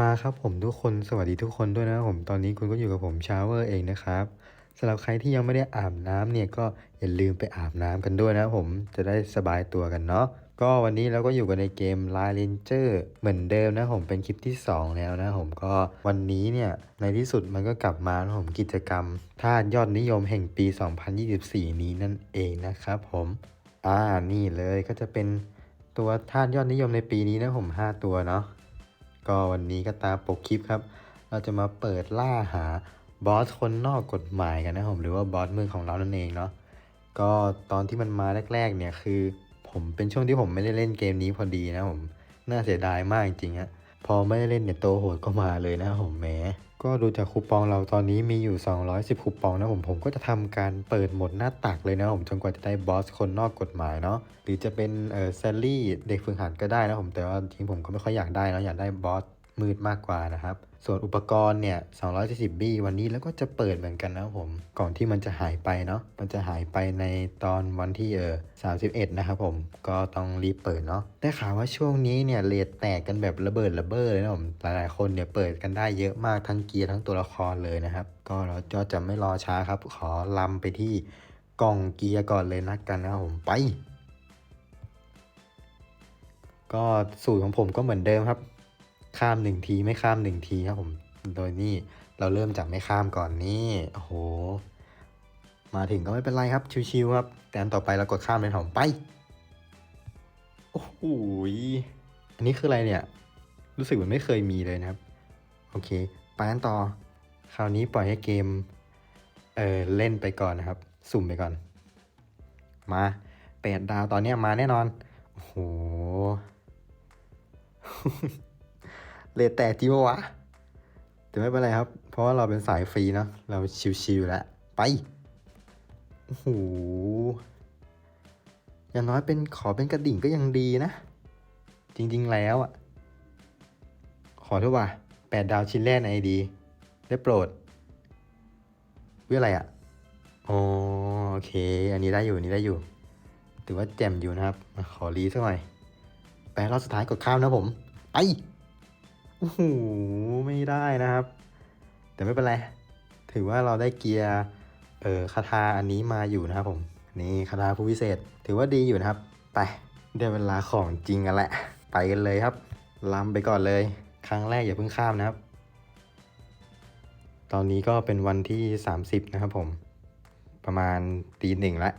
มาครับผมทุกคนสวัสดีทุกคนด้วยนะผมตอนนี้คุณก็อยู่กับผมชาวเวอร์เองนะครับสำหรับใครที่ยังไม่ได้อาบน้ำเนี่ยก็อย่าลืมไปอาบน้ำกันด้วยนะผมจะได้สบายตัวกันเนาะก็วันนี้เราก็อยู่กันในเกม Line Ranger เหมือนเดิมนะผมเป็นคลิปที่ 2 แล้วนะผมก็วันนี้เนี่ยในที่สุดมันก็กลับมานะผมกิจกรรมท่ายอดนิยมแห่งปี 2024 นี้นั่นเองนะครับผมอ่านี่เลยก็จะเป็นตัวท่ายอดนิยมในปีนี้นะผม 5 ตัวเนาะ ก็วันนี้ก็ตาปกคลิปครับ เราจะมาเปิดล่าหาบอสคนนอกกฎหมายกันนะผมหรือว่าบอสมือของเรานั่นเองเนาะก็ตอนที่มันมาแรก ๆ เนี่ยคือ ผมเป็นช่วงที่ผมไม่ได้เล่นเกมนี้พอดีนะผมน่าเสียดายมากจริงๆฮะพอไม่ได้เล่นเนี่ยโตโหดก็มาเลยนะผมแหม ก็ดูจากคูปองเราตอนนี้มีอยู่ 210 คูปองนะผมผมก็จะทำการเปิดหมดหน้าตักเลยนะผมจนกว่าจะได้บอสคนนอกกฎหมายเนาะหรือจะเป็นเออแซลลี่เด็กฝึกหัดก็ได้นะผมแต่ว่าจริงผมก็ไม่ค่อยอยากได้เนาะอยากได้บอสมืดมากกว่านะครับ ส่วนอุปกรณ์เนี่ย240บี้วันนี้แล้วก็จะเปิดเหมือนกันนะครับผม ก่อนที่มันจะหายไปเนาะ มันจะหายไปในตอนวันที่เออ31 นะครับผม ก็ต้องรีบเปิดเนาะ ได้ข่าวว่าช่วงนี้เนี่ยเลทแตกกันแบบระเบิดระเบ้อเลยนะผม หลายๆคนเนี่ยเปิดกันได้เยอะมากทั้งเกียร์ทั้งตัวละครเลยนะครับ ก็เราก็จะไม่รอช้าครับ ขอลำไปที่กล่องเกียร์ก่อนเลยนักกันนะครับผม ไป ก็สูตรของผมก็เหมือนเดิมครับ ข้ามหนึ่งทีไม่ข้ามหนึ่งทีครับผม โดยนี่เราเริ่มจากไม่ข้ามก่อนนี่ โอ้โห มาถึงก็ไม่เป็นไรครับ ชิวๆครับ แต่อันต่อไปเรากดข้ามเลยผมไป โอ้โหยอันนี้คืออะไรเนี่ย รู้สึกเหมือนไม่เคยมีเลยนะครับ โอเค ไปกันต่อ คราวนี้ปล่อยให้เกม เออเล่นไปก่อนนะครับ สุ่มไปก่อน มาแปดดาวตอนนี้มาแน่นอน โอ้โห เลทแตกจริงปะวะแต่ไม่เป็นไรครับ เพราะว่าเราเป็นสายฟรีเนาะเราชิวๆแล้ว ไปโอ้โหอย่างน้อยเป็นขอเป็นกระดิ่งก็ยังดีนะ จริงๆแล้วอะ ขอเถอะว่าแปดดาวชิ้นแรกในไอดี ได้โปรดเพื่ออะไรอะอ๋อโอเค อันนี้ได้อยู่ อันนี้ได้อยู่ ถือว่าแจ่มอยู่นะครับ ขอรีสักหน่อยแปดรอบสุดท้ายกดข้ามนะผม ไป โอ้โหไม่ได้นะครับ แต่ไม่เป็นไร ถือว่าเราได้เกียร์เออคาถาอันนี้มาอยู่นะครับผม นี่คาถาผู้พิเศษ ถือว่าดีอยู่นะครับ ไปได้เวลาของจริงกันแหละ ไปกันเลยครับลำไปก่อนเลย ครั้งแรกอย่าเพิ่งข้ามนะครับ ตอนนี้ก็เป็นวันที่ 30 นะครับผม ประมาณตีหนึ่งแล้ว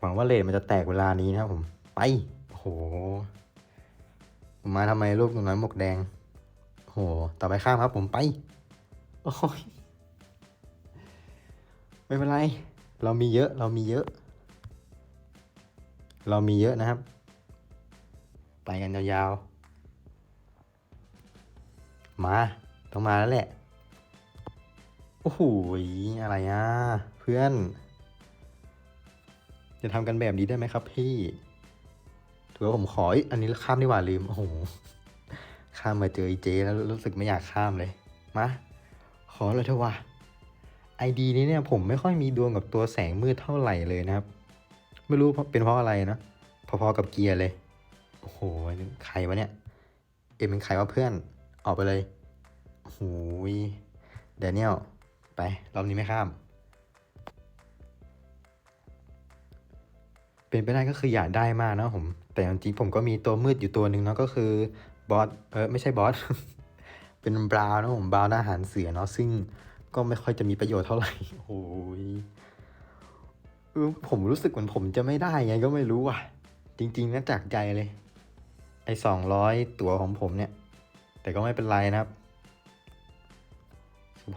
หวังว่าเลทมันจะแตกเวลานี้นะครับผม ไปโอ้โหมาทำไมลูกหนูน้อยหมวกแดง ต่อไปข้ามครับผมไป โอ้ยไม่เป็นไร เรามีเยอะ เรามีเยอะ เรามีเยอะนะครับ ไปกันยาวๆ มา ต้องมาแล้วแหละ โอ้โห อะไรอะ เพื่อน จะทำกันแบบนี้ได้ไหมครับพี่ถือว่าผมขอเอ้ยอันนี้ข้ามดีกว่าลืม โอ้โห ข้ามมาเจอไอเจแล้วรู้สึกไม่อยากข้ามเลย มา ขอเลยเถอะวะไอดีนี้เนี่ยผมไม่ค่อยมีดวงกับตัวแสงมืดเท่าไหร่เลยนะครับ ไม่รู้เพราะเป็นเพราะอะไรนะ พอๆกับเกียร์เลย โอ้โหใครวะเนี่ย เอ็มเป็นใครวะเพื่อน ออกไปเลยโอ้โหเดนิเอลไป รอบนี้ไม่ข้าม เป็นไปได้ก็คืออยากได้มากนะผม แต่จริงๆผมก็มีตัวมืดอยู่ตัวหนึ่งเนาะก็คือ บอสเออไม่ใช่บอสเป็นบราวน์นะผมบราวน์อาหารเสือเนาะซึ่งก็ไม่ค่อยจะมีประโยชน์เท่าไหร่โอ้ยเออผมรู้สึกเหมือนผมจะไม่ได้ไงก็ไม่รู้ว่ะ จริงๆนะจากใจเลย ไอ้สองร้อยตัวของผมเนี่ย แต่ก็ไม่เป็นไรนะครับ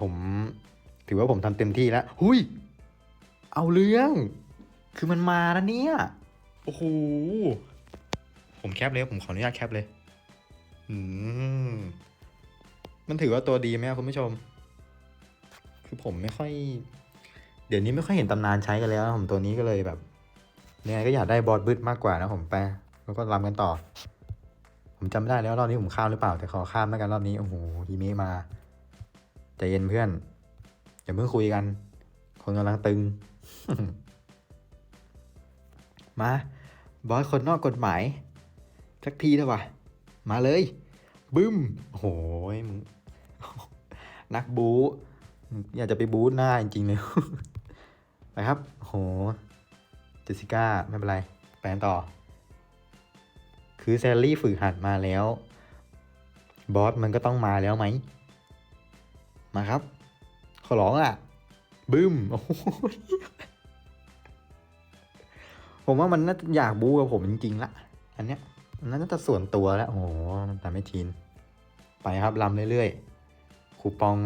ผมถือว่าผมทำเต็มที่แล้ว หุยเอาเรื่อง คือมันมาแล้วเนี่ย โอ้โห ผมแคปเลย ผมขออนุญาตแคปเลย อืม มันถือว่าตัวดีไหมครับคุณผู้ชม คือผมไม่ค่อย เดี๋ยวนี้ไม่ค่อยเห็นตำนานใช้กันแล้วผมตัวนี้ก็เลยแบบยังไงก็อยากได้บอสบึดมากกว่านะผมไปแล้วก็รำกันต่อ ผมจำไม่ได้แล้วรอบนี้ผมข้ามหรือเปล่า แต่ขอข้ามแล้วกันรอบนี้โอ้โหฮีเมะมาใจเย็นเพื่อนอย่าเพิ่งคุยกัน คนกำลังตึง มา บอสคนนอกกฎหมายสักทีเถอะวะมาเลย บึ้มโอ้โหมึงนักบู๊อยากจะไปบู๊หน้าจริงๆเลยไปครับโหเจสสิก้าไม่เป็นไรไปกันต่อ คือแซลลี่ฝึกหัดมาแล้ว บอสมันก็ต้องมาแล้วไหม มาครับ ขอร้องอะ บึ้มโอ้โหผมว่ามันน่าจะอยากบู๊กับผมจริงๆละอันเนี้ย มันน่าจะส่วนตัวแล้ว โอ้โหแต่ไม่ทีน ไปครับลำเรื่อยๆ คูปอง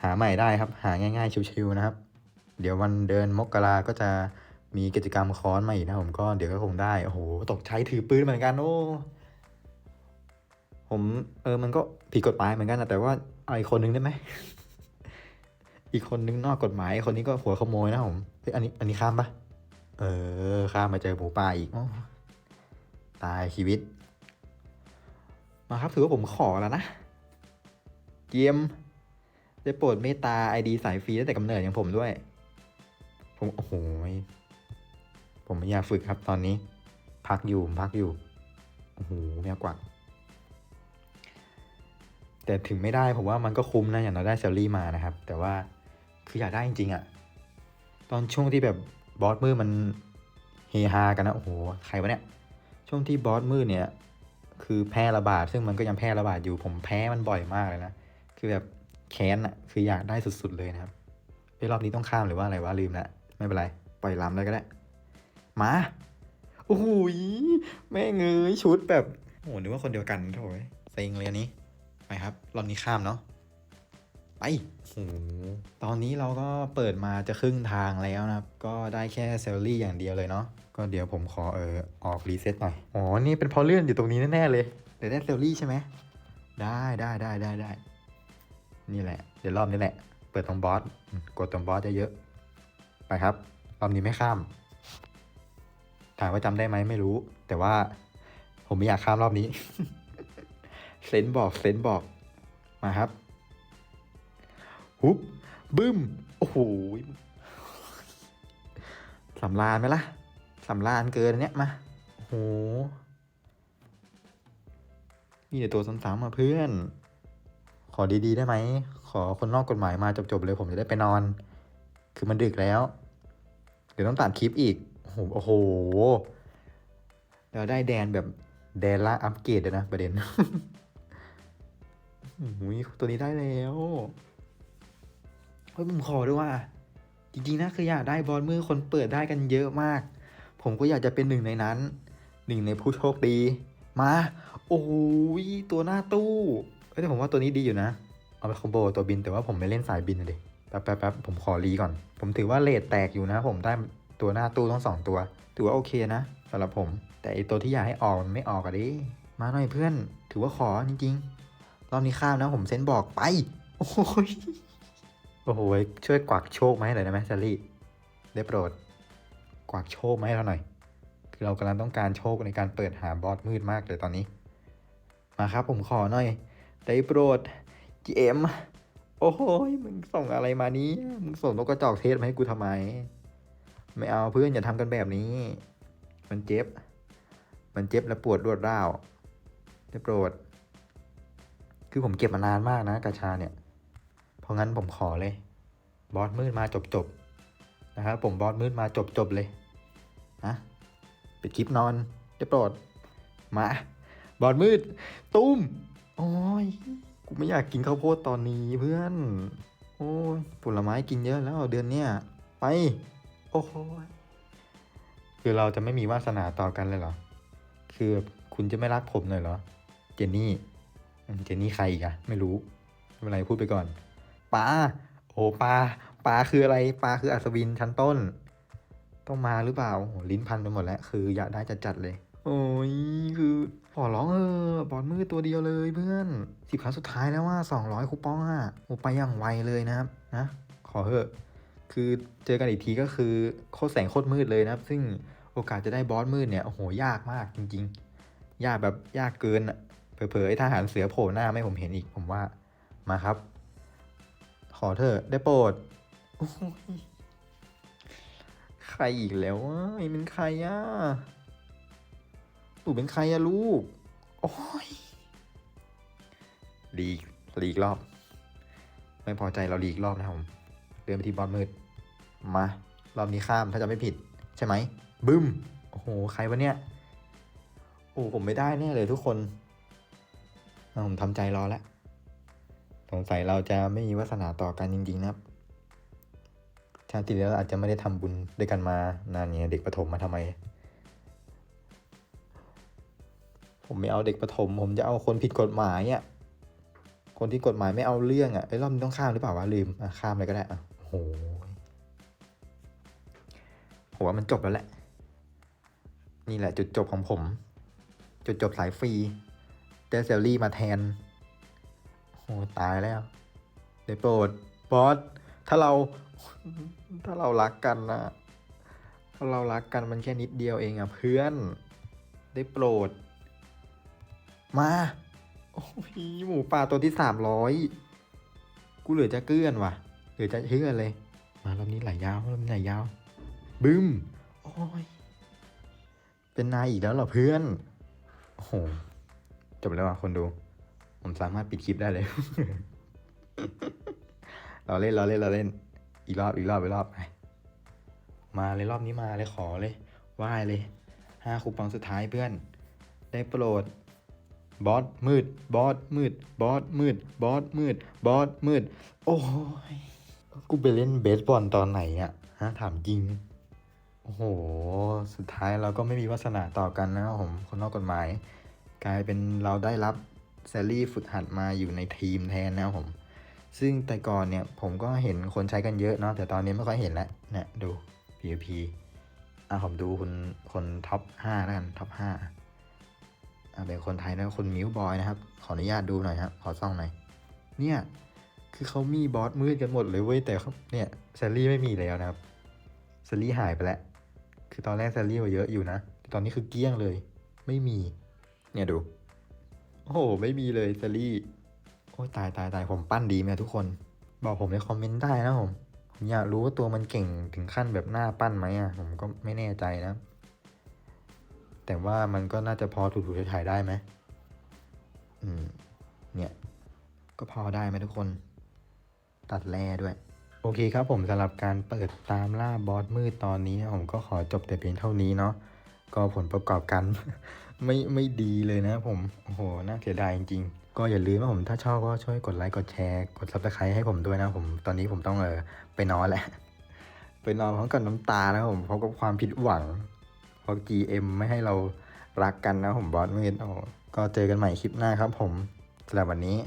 หาใหม่ได้ครับ หาง่ายๆ ชิวๆนะครับ เดี๋ยววันเดินมกราก็จะมีกิจกรรมค้อนมาอีกนะผมก็เดี๋ยวก็คงได้ โอ้โห ตกใช้ถือปืนเหมือนกันโอ้ ผมเออมันก็ผิดกฎหมายเหมือนกันนะแต่ว่าเอาอีกคนนึงได้ไหม อีกคนนึงนอกกฎหมาย คนนี้ก็หัวขโมยนะผมเฮ้ยอันนี้อันนี้ข้ามปะเออ ข้ามมาเจอหมูป่าอีกอ ตายชีวิต มาครับถือว่าผมขอแล้วนะ เกมได้โปรดเมตตาไอดีสายฟรีตั้งแต่กำเนิดอย่างผมด้วย ผมโอ้โหผมไม่อยากฝึกครับตอนนี้ พักอยู่พักอยู่โอ้โหไม่กว่าแต่ถึงไม่ได้ผมว่ามันก็คุ้มนะอย่างเราได้เซลลี่มานะครับ แต่ว่าคืออยากได้จริงๆอะตอนช่วงที่แบบบอสมืดมันเฮฮากันนะโอ้โหใครวะเนี่ย ช่วงที่บอสมืดเนี่ย คือแพร่ระบาด ซึ่งมันก็ยังแพร่ระบาดอยู่ผมแพ้มันบ่อยมากเลยนะ คือแบบแค้นอะคืออยากได้สุดๆเลยนะครับเอ้รอบนี้ต้องข้ามหรือว่าอะไรวะลืมละไม่เป็นไร ปล่อยล้ำเลยก็ได้ มาโอ้โหแม่เงยชุดแบบโอ้โหนึกว่าคนเดียวกันโถ่เซ็งเลยอันนี้ไปครับ รอบนี้ข้ามเนาะ ไปโอ้โหตอนนี้เราก็เปิดมาจะครึ่งทางแล้วนะครับ ก็ได้แค่เซลลี่อย่างเดียวเลยเนาะก็เดี๋ยวผมขอเออออกรีเซ็ตหน่อยอ๋อนี่เป็นเพราะเลื่อนอยู่ตรงนี้แน่ๆเลยเดี๋ยวได้เซลลี่ใช่ไหมได้ได้ได้ได้ได้นี่แหละ เดี๋ยวรอบนี้แหละ เปิดตรงบอสอืมกดตรงบอสเยอะๆไปครับรอบนี้ไม่ข้ามถามว่าจำได้ไหมไม่รู้ แต่ว่าผมไม่อยากข้ามรอบนี้ เซนส์บอกเซนส์บอกมาครับุบบึ้ม โอ้โหสำรานไหมล่ะสำรานเกินอันเนี้ยมาโอ้โหมีแต่ตัวซ้ำๆมาเพื่อน ขอดีๆได้ไหม ขอคนนอกกฎหมายมาจบๆเลยผมจะได้ไปนอน คือมันดึกแล้ว เดี๋ยวต้องตัดคลิปอีก โอ้โหโอ้โหเราได้แดนแบบแดนละอัปเกรดเลยนะประเด็นโอ้ยตัวนี้ได้แล้ว เฮ้ยผมขอด้วยว่า จริงๆนะคืออยากได้บอลมือคนเปิดได้กันเยอะมาก ผมก็อยากจะเป็นหนึ่งในนั้นหนึ่งในผู้โชคดีมา โอ้ยตัวหน้าตู้เอ้แต่ผมว่าตัวนี้ดีอยู่นะ เอาไปคอมโบตัวบินแต่ว่าผมไม่เล่นสายบินนะเด็แป๊บแป๊บแป๊บผมขอรีก่อน ผมถือว่าเลทแตกอยู่นะ ผมได้ตัวหน้าตู้ทั้งสองตัวถือว่าโอเคนะสำหรับผม แต่ไอตัวที่อยากให้ออกมันไม่ออกอะดิมาหน่อยเพื่อน ถือว่าขอจริงๆรอบนี้ข้ามนะผมเซนบอกไป โอ้ย โอ้โหช่วยกวักโชคมาให้หน่อยได้ไหมซารี่ได้โปรด กวักโชคมาให้เราหน่อย คือเรากำลังต้องการโชคในการเปิดหาบอสมืดมากเลยตอนนี้ มาครับผมขอหน่อย ได้โปรด GM โอ้โหยมึงส่งอะไรมานี้มึงส่งนกกระจอกเทศมาให้กูทำไม ไม่เอาเพื่อนอย่าทำกันแบบนี้ มันเจ็บ มันเจ็บและปวดรวดร้าวได้โปรด คือผมเก็บมานานมากนะกาชาเนี่ย เพราะงั้นผมขอเลย บอสมืดมาจบจบนะครับผมบอสมืดมาจบจบเลยนะปิดคลิปนอนได้โปรดมาบอสมืด ตุ้มโอ้ยกูไม่อยากกินข้าวโพดตอนนี้เพื่อน โอ้ยผลไม้กินเยอะแล้วเดือนเนี้ยไป โอ้โหคือเราจะไม่มีวาสนาต่อกันเลยเหรอ คือคุณจะไม่รักผมเลยเหรอ เจนนี่ เจนนี่ใครอีกอะไม่รู้ไม่เป็นไรพูดไปก่อนปลาโอ้ปลา ปลาคืออะไรปลาคืออัศวินชั้นต้น ต้องมาหรือเปล่าลิ้นพันไปหมดแล้ว คืออยากได้จัดๆเลย โอ้ยคือขอร้องเออบอลมือตัวเดียวเลยเพื่อนสิบครั้งสุดท้ายแล้วว่าสองร้อยคูปองอะโอ้ไปอย่างไวเลยนะครับนะขอเถอะคือเจอกันอีกทีก็คือโคตรแสงโคตรมืดเลยนะครับ ซึ่งโอกาสจะได้บอสมืดเนี่ยโอ้โหยากมากจริง ๆ ยากแบบยากเกินอะเผลอๆไอ้ทหารเสือโผล่หน้าไม่ผมเห็นอีกผมว่ามาครับ ขอเถอะได้โปรด ใครอีกแล้วอะไอ้เป็นใครอะหนูเป็นใครอะลูก โอ้ยรีกรีกรอบ ไม่พอใจเรารีกรอบนะครับผมเดินไปที่บอสมืด มา รอบนี้ข้ามถ้าจะไม่ผิด ใช่ไหมบึ้ม โอ้โห ใครวะเนี่ย โอ้ผมไม่ได้แน่เลยทุกคนอ่ผมทำใจรอแล้ว สงสัยเราจะไม่มีวาสนาต่อกันจริงๆนะครับ ชาติที่แล้วอาจจะไม่ได้ทำบุญด้วยกันมานานเนี่ยเด็กประถมมาทำไม ผมไม่เอาเด็กประถม ผมจะเอาคนผิดกฎหมายอะคนที่กฎหมายไม่เอาเรื่องอะไอ้ยรอบนี้ต้องข้ามหรือเปล่าวะลืมอะข้ามเลยก็ได้อะโอ้โหผมว่ามันจบแล้วแหละ นี่แหละจุดจบของผม จุดจบสายฟรีเจอเซลลี่มาแทนโอ้ตายแล้ว ได้โปรดบอส ถ้าเราถ้าเรารักกันนะถ้าเรารักกันมันแค่นิดเดียวเองอะเพื่อน ได้โปรด มา โอ้ยหมูป่าตัวที่สามร้อยกูเหลือจะเกื้อนว่ะ เหลือจะเชื่อเลย มารอบนี้ไหลยาวรอบนี้ไหลยาว บึ้ม โอ้ย เป็นนายอีกแล้วเหรอเพื่อน โอ้โห จบแล้วอะคนดู ผมสามารถปิดคลิปได้เลย เราเล่นเราเล่นเราเล่น อีกรอบอีกรอบอีกรอบไปมาเลยรอบนี้มาเลยขอเลยไหว้เลยห้าคูปองสุดท้ายเพื่อน ได้โปรดบอสมืดบอสมืดบอสมืดบอสมืดบอสมืด โอ้ยกูไปเล่นเบสบอลตอนไหนอะฮะถามจริง โอ้โห สุดท้ายเราก็ไม่มีวาสนาต่อกันนะครับผมคนนอกกฎหมาย กลายเป็นเราได้รับแซลลี่ฝึกหัดมาอยู่ในทีมแทนนะครับผม ซึ่งแต่ก่อนเนี่ยผมก็เห็นคนใช้กันเยอะเนาะแต่ตอนนี้ไม่ค่อยเห็นแล้วเนี่ยดู PVP อะผมดูคนคนท็อป5แล้วกันท็อป5อะเป็นคนไทยนะคนมิวบอยนะครับ ขออนุญาตดูหน่อยครับขอซ่องหน่อยเนี่ยคือเขามีบอสมืดกันหมดเลยเว้ยแต่เนี่ยแซลลี่ไม่มีแล้วนะครับแซลลี่หายไปแล้วคือตอนแรกแซลลี่ว่าเยอะอยู่นะตตอนนี้คือเกี้ยงเลย ไม่มี เนี่ยดู โอ้โห ไม่มีเลยแซลลี่ โอ้ยตายตายตายผมปั้นดีไหมทุกคน บอกผมในคอมเมนต์ได้นะผมผมอยากรู้ว่าตัวมันเก่งถึงขั้นแบบหน้าปั้นไหมอะผมก็ไม่แน่ใจนะ แต่ว่ามันก็น่าจะพอถูๆถ่ายได้ไหมอืม เนี่ย ก็พอได้ไหมทุกคน ตัดแร่ด้วย โอเคครับผมสำหรับการเปิดตามล่าบอสมืดตอนนี้ผมก็ขอจบแต่เพียงเท่านี้เนาะก็ผลประกอบกัน ไม่ไม่ดีเลยนะผม โอ้โห น่าเสียดายจริงๆ ก็อย่าลืมว่าผมถ้าชอบก็ช่วยกดไลค์กดแชร์กดซับสไครต์ให้ผมด้วยนะผมตอนนี้ผมต้องเออไปนอนแหละ ไปนอนพร้อมกับน้ำตานะผมเพราะกับความผิดหวังเพราะ GM ไม่ให้เรารักกันนะผมบอสมืดโอ้ก็เจอกันใหม่คลิปหน้าครับผมสำหรับวันนี้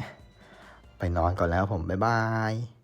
ไปนอนก่อนแล้วผมบ๊ายบาย